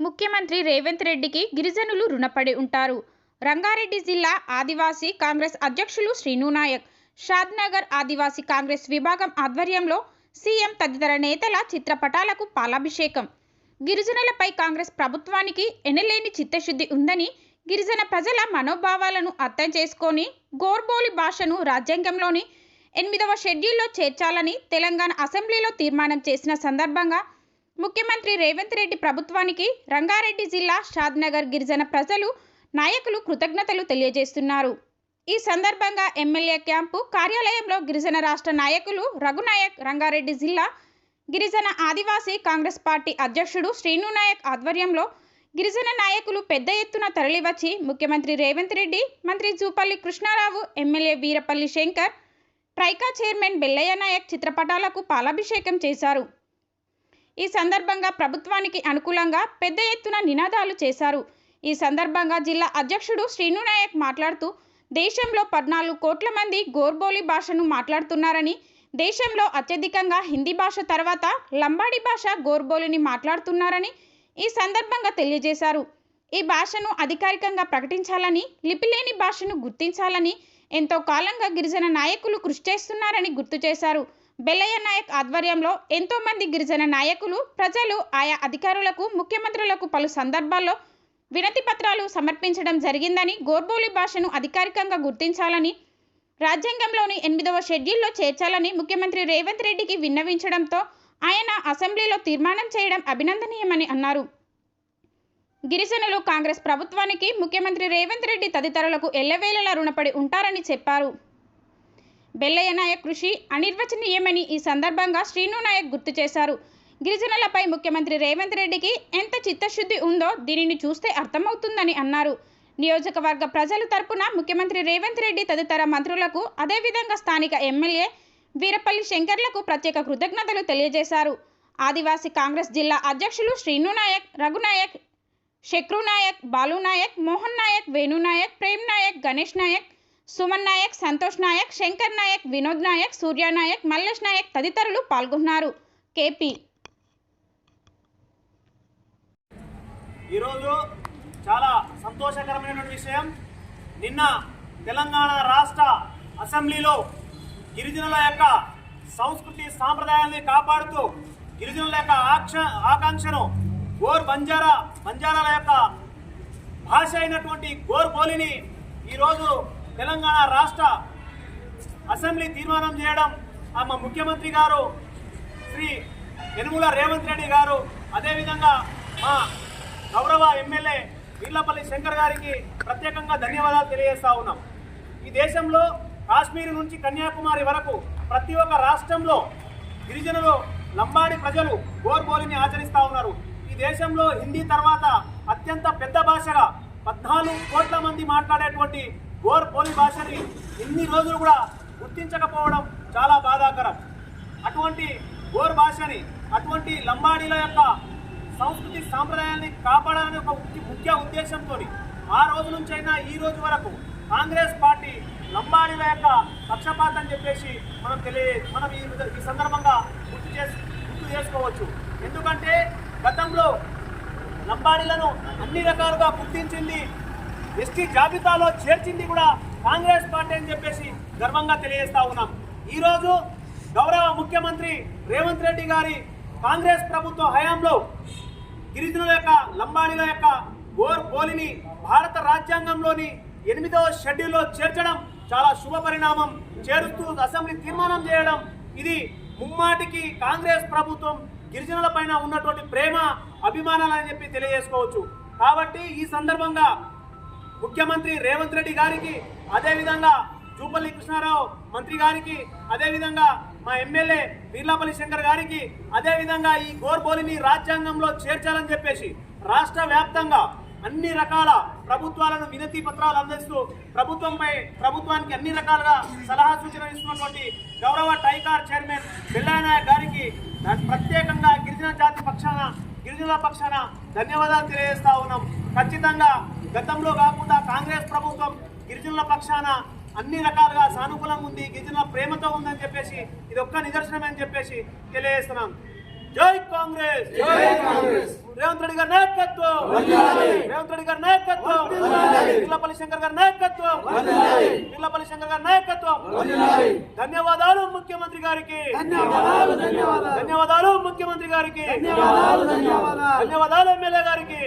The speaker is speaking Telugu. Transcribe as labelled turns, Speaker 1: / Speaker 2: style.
Speaker 1: ముఖ్యమంత్రి రేవంత్ రెడ్డికి గిరిజనులు రుణపడి ఉంటారు. రంగారెడ్డి జిల్లా ఆదివాసీ కాంగ్రెస్ అధ్యక్షులు శ్రీను నాయక్ షాద్నగర్ ఆదివాసీ కాంగ్రెస్ విభాగం ఆధ్వర్యంలో సీఎం తదితర నేతల చిత్రపటాలకు పాలాభిషేకం. గిరిజనులపై కాంగ్రెస్ ప్రభుత్వానికి ఎనలేని చిత్తశుద్ధి ఉందని గిరిజన ప్రజల మనోభావాలను అర్థం చేసుకొని గోర్బోలి భాషను రాజ్యాంగంలోని ఎనిమిదవ షెడ్యూల్లో చేర్చాలని తెలంగాణ అసెంబ్లీలో తీర్మానం చేసిన సందర్భంగా ముఖ్యమంత్రి రేవంత్ రెడ్డి ప్రభుత్వానికి రంగారెడ్డి జిల్లా షాద్నగర్ గిరిజన ప్రజలు నాయకులు కృతజ్ఞతలు తెలియజేస్తున్నారు. ఈ సందర్భంగా ఎమ్మెల్యే క్యాంపు కార్యాలయంలో గిరిజన రాష్ట్ర నాయకులు రఘునాయక్ రంగారెడ్డి జిల్లా గిరిజన ఆదివాసీ కాంగ్రెస్ పార్టీ అధ్యక్షుడు శ్రీను నాయక్ ఆధ్వర్యంలో గిరిజన నాయకులు పెద్ద ఎత్తున తరలివచ్చి ముఖ్యమంత్రి రేవంత్ రెడ్డి మంత్రి Jupally Krishna Rao MLA Veerapalli Shankar TRICOR chairman Bellaiah Naik చిత్రపటాలకు పాలాభిషేకం చేశారు. ఈ సందర్భంగా ప్రభుత్వానికి అనుకూలంగా పెద్ద ఎత్తున నినాదాలు చేశారు. ఈ సందర్భంగా జిల్లా అధ్యక్షుడు శ్రీను నాయక్ మాట్లాడుతూ దేశంలో పద్నాలుగు కోట్ల మంది గోర్బోలి భాషను మాట్లాడుతున్నారని దేశంలో అత్యధికంగా హిందీ భాష తర్వాత లంబాడి భాష గోర్బోలిని మాట్లాడుతున్నారని ఈ సందర్భంగా తెలియజేశారు. ఈ భాషను అధికారికంగా ప్రకటించాలని లిపిలేని భాషను గుర్తించాలని ఎంతో కాలంగా గిరిజన నాయకులు కృషి చేస్తున్నారని గుర్తు చేశారు. బెల్లయ్య నాయక్ ఆధ్వర్యంలో ఎంతో మంది గిరిజన నాయకులు ప్రజలు ఆయా అధికారులకు ముఖ్యమంత్రులకు పలు సందర్భాల్లో వినతి పత్రాలు సమర్పించడం జరిగిందని గోర్బోలి భాషను అధికారికంగా గుర్తించాలని రాజ్యాంగంలోని ఎనిమిదవ షెడ్యూల్లో చేర్చాలని ముఖ్యమంత్రి రేవంత్ రెడ్డికి విన్నవించడంతో ఆయన అసెంబ్లీలో తీర్మానం చేయడం అభినందనీయమని అన్నారు. గిరిజనులు కాంగ్రెస్ ప్రభుత్వానికి ముఖ్యమంత్రి రేవంత్ రెడ్డి తదితరులకు ఎల్లవేళలా రుణపడి ఉంటారని చెప్పారు. బెల్లయ్య నాయక్ కృషి అనిర్వచనీయమని ఈ సందర్భంగా శ్రీను నాయక్ గుర్తు చేశారు. గిరిజనులపై ముఖ్యమంత్రి రేవంత్ రెడ్డికి ఎంత చిత్తశుద్ధి ఉందో దీనిని చూస్తే అర్థమవుతుందని అన్నారు. నియోజకవర్గ ప్రజల తరపున ముఖ్యమంత్రి రేవంత్ రెడ్డి తదితర మంత్రులకు అదేవిధంగా స్థానిక ఎమ్మెల్యే వీరపల్లి శంకర్లకు ప్రత్యేక కృతజ్ఞతలు తెలియజేశారు. ఆదివాసీ కాంగ్రెస్ జిల్లా అధ్యక్షులు శ్రీను నాయక్ రఘునాయక్ శక్రు నాయక్ బాలు నాయక్ మోహన్ నాయక్ వేణు నాయక్ ప్రేమ్ నాయక్ గణేష్ నాయక్ సుమన్ నాయక్ సంతోష్ నాయక్ శంకర్ నాయక్ వినోద్ నాయక్ సూర్య నాయక్ మల్లేష్ నాయక్ తదితరులు పాల్గొన్నారు. కేపీ.
Speaker 2: ఈరోజు చాలా సంతోషకరమైనటువంటి విషయం. నిన్న తెలంగాణ రాష్ట్ర అసెంబ్లీలో గిరిజనుల యొక్క సంస్కృతి సాంప్రదాయాన్ని కాపాడుతూ గిరిజనుల యొక్క ఆక్ష ఆకాంక్షను గోర్ బంజారా బంజారాల యొక్క భాష అయినటువంటి గోర్ బోలిని ఈరోజు తెలంగాణ రాష్ట్ర అసెంబ్లీ తీర్మానం చేయడం ఆమె ముఖ్యమంత్రి గారు శ్రీ యనుమల రేవంత్ రెడ్డి గారు అదేవిధంగా మా గౌరవ ఎమ్మెల్యే వీర్లపల్లి శంకర్ గారికి ప్రత్యేకంగా ధన్యవాదాలు తెలియజేస్తా ఉన్నాం. ఈ దేశంలో కాశ్మీర్ నుంచి కన్యాకుమారి వరకు ప్రతి ఒక్క రాష్ట్రంలో గిరిజనులు లంబాడి ప్రజలు గోర్బోలిని ఆచరిస్తా ఉన్నారు. ఈ దేశంలో హిందీ తర్వాత అత్యంత పెద్ద భాషగా పద్నాలుగు కోట్ల మంది మాట్లాడేటువంటి గోర్ బోలి భాషని ఇన్ని రోజులు కూడా గుర్తించకపోవడం చాలా బాధాకరం. అటువంటి గోర్ భాషని అటువంటి లంబాడీల యొక్క సంస్కృతి సాంప్రదాయాన్ని కాపాడాలనే ఒక ముఖ్య- ఉద్దేశంతో ఆ రోజు నుంచైనా ఈ రోజు వరకు కాంగ్రెస్ పార్టీ లంబాడీల యొక్క పక్షపాతం చెప్పేసి మనం తెలియ మనం ఈ ఈ సందర్భంగా గుర్తు చేసి గుర్తు చేసుకోవచ్చు. ఎందుకంటే గతంలో లంబాడీలను అన్ని రకాలుగా గుర్తించింది ఎస్టీ జాబితాలో చేర్చింది కూడా కాంగ్రెస్ పార్టీ అని చెప్పేసి గర్వంగా తెలియజేస్తా ఉన్నాం. ఈరోజు గౌరవ ముఖ్యమంత్రి రేవంత్ రెడ్డి గారి కాంగ్రెస్ ప్రభుత్వ హయాంలో గిరిజనుల యొక్క లంబాడీల యొక్క గోర్ పోలిని భారత రాజ్యాంగంలోని ఎనిమిదవ షెడ్యూల్లో చేర్చడం చాలా శుభ పరిణామం. చేరుస్తూ అసెంబ్లీ తీర్మానం చేయడం ఇది ముమ్మాటికి కాంగ్రెస్ ప్రభుత్వం గిరిజనుల పైన ఉన్నటువంటి ప్రేమ అభిమానాలని చెప్పి తెలియజేసుకోవచ్చు. కాబట్టి ఈ సందర్భంగా ముఖ్యమంత్రి రేవంత్ రెడ్డి గారికి అదేవిధంగా జూపల్లి కృష్ణారావు మంత్రి గారికి అదేవిధంగా మా ఎమ్మెల్యే వీర్లాపల్లి శంకర్ గారికి అదేవిధంగా ఈ గోర్బోలిని రాజ్యాంగంలో చేర్చాలని చెప్పేసి రాష్ట్ర వ్యాప్తంగా అన్ని రకాల ప్రభుత్వాలను వినతి పత్రాలు అందిస్తూ ప్రభుత్వంపై ప్రభుత్వానికి అన్ని రకాలుగా సలహా సూచనలు ఇస్తున్నటువంటి గౌరవ టైకార్ చైర్మన్ బిల్లానాయక్ గారికి ప్రత్యేకంగా గిరిజన జాతి పక్షాన గిరిజనుల పక్షాన ధన్యవాదాలు తెలియజేస్తా ఉన్నాం. ఖచ్చితంగా గతంలో కాకుండా కాంగ్రెస్ ప్రభుత్వం గిరిజనుల పక్షాన అన్ని రకాలుగా సానుకూలంగా ఉంది గిరిజనుల ప్రేమతో ఉందని చెప్పేసి ఇది ఒక్క నిదర్శనమే అని చెప్పేసి తెలియజేస్తున్నాం. జై కాంగ్రెస్! రేవంత్ రెడ్డి గారి నాయకత్వం! రేవంత్ రెడ్డి గారి నాయకత్వం! పిల్లపల్లి శంకర్ గారి నాయకత్వం! పిల్లపల్లి శంకర్ గారి నాయకత్వం! ధన్యవాదాలు ముఖ్యమంత్రి గారికి! ధన్యవాదాలు ముఖ్యమంత్రి గారికి! ధన్యవాదాలు ఎమ్మెల్యే గారికి!